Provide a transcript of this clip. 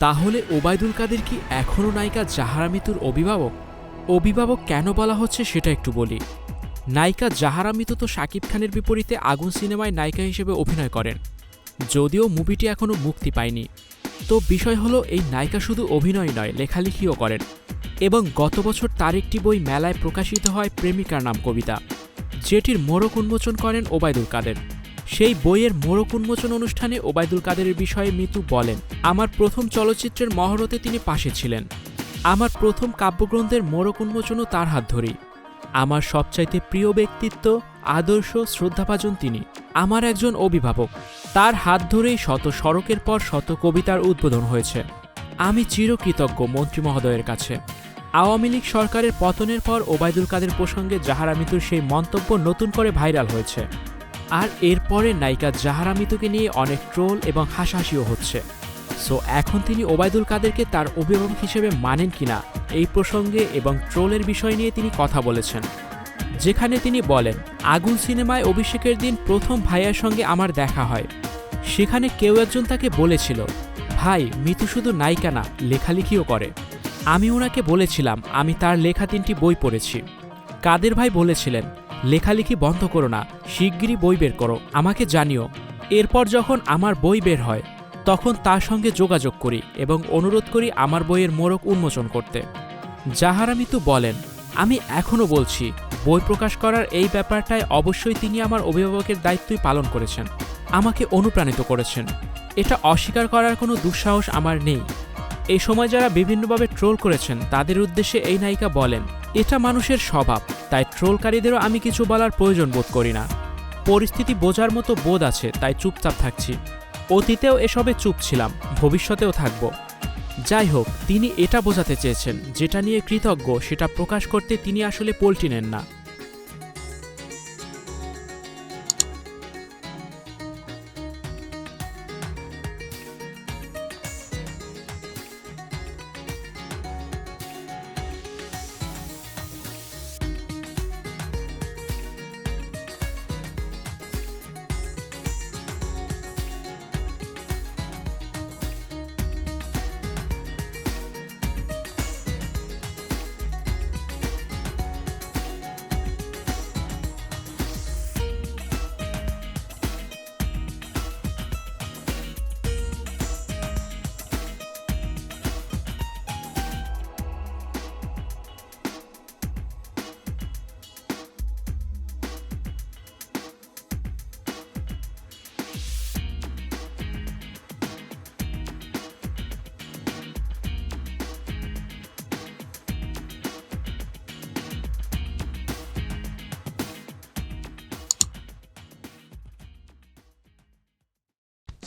তাহলে ওবায়দুল কাদের কি এখনও নায়িকা জাহারা মিতুর অভিভাবক? অভিভাবক কেন বলা হচ্ছে সেটা একটু বলি। নায়িকা জাহারা মিতু তো শাকিব খানের বিপরীতে আগুন সিনেমায় নায়িকা হিসেবে অভিনয় করেন। যদিও মুভিটি এখনও মুক্তি পায়নি। তো বিষয় হলো এই নায়িকা শুধু অভিনয় নয়, লেখালেখিও করেন। এবং গত বছর তার একটি বই মেলায় প্রকাশিত হয় প্রেমিকার নাম কবিতা। যেটির মোড়ক উন্মোচন করেন ওবায়দুল কাদের। সেই বইয়ের মোড়ক উন্মোচন অনুষ্ঠানে ওবায়দুল কাদেরের বিষয়ে মিতু বলেন, আমার প্রথম চলচ্চিত্রের মহরতে তিনি পাশে ছিলেন। আমার প্রথম কাব্যগ্রন্থের মোড়ক উন্মোচনও তার হাত ধরেই। আমার সবচাইতে প্রিয় ব্যক্তিত্ব, আদর্শ, শ্রদ্ধাভাজন তিনি। আমার একজন অভিভাবক। তার হাত ধরেই শত সড়কের পর শত কবিতার উদ্বোধন হয়েছে। আমি চিরকৃতজ্ঞ মন্ত্রী মহোদয়ের কাছে। আওয়ামী লীগ সরকারের পতনের পর ওবায়দুল কাদের প্রসঙ্গে জাহারা মিতুর সেই মন্তব্য নতুন করে ভাইরাল হয়েছে। আর এরপরে নায়িকা জাহারা মিতুকে নিয়ে অনেক ট্রোল এবং হাসাহাসিও হচ্ছে। সো এখন তিনি ওবায়দুল কাদেরকে তার অভিভাবক হিসেবে মানেন কিনা এই প্রসঙ্গে এবং ট্রোলের বিষয় নিয়ে তিনি কথা বলেছেন। যেখানে তিনি বলেন, আগুন সিনেমায় অভিষেকের দিন প্রথম ভাইয়ার সঙ্গে আমার দেখা হয়। সেখানে কেউ একজন তাকে বলেছিল, ভাই, মিতু শুধু নায়িকা না, লেখালেখিও করে। আমি ওনাকে বলেছিলাম, আমি তার লেখা তিনটি বই পড়েছি। কাদের ভাই বলেছিলেন লেখালেখি বন্ধ করো না, শিগগিরই বই বের করো, আমাকে জানিও। এরপর যখন আমার বই বের হয়, তখন তার সঙ্গে যোগাযোগ করি এবং অনুরোধ করি আমার বইয়ের মোড়ক উন্মোচন করতে। জাহারা মিতু বলেন, আমি এখনও বলছি, বই প্রকাশ করার এই ব্যাপারটায় অবশ্যই তিনি আমার অভিভাবকের দায়িত্বই পালন করেছেন। আমাকে অনুপ্রাণিত করেছেন। এটা অস্বীকার করার কোনো দুঃসাহস আমার নেই। এই সময় যারা বিভিন্নভাবে ট্রোল করেছেন, তাদের উদ্দেশ্যে এই নায়িকা বলেন, এটা মানুষের স্বভাব, তাই ট্রোলকারীদেরও আমি কিছু বলার প্রয়োজন বোধ করি না। পরিস্থিতি বোঝার মতো বোধ আছে, তাই চুপচাপ থাকছি। অতীতেও এসবে চুপ ছিলাম, ভবিষ্যতেও থাকব। যাই হোক, তিনি এটা বোঝাতে চেয়েছেন, যেটা নিয়ে কৃতজ্ঞ, সেটা প্রকাশ করতে তিনি আসলে পোল্টি নেন না।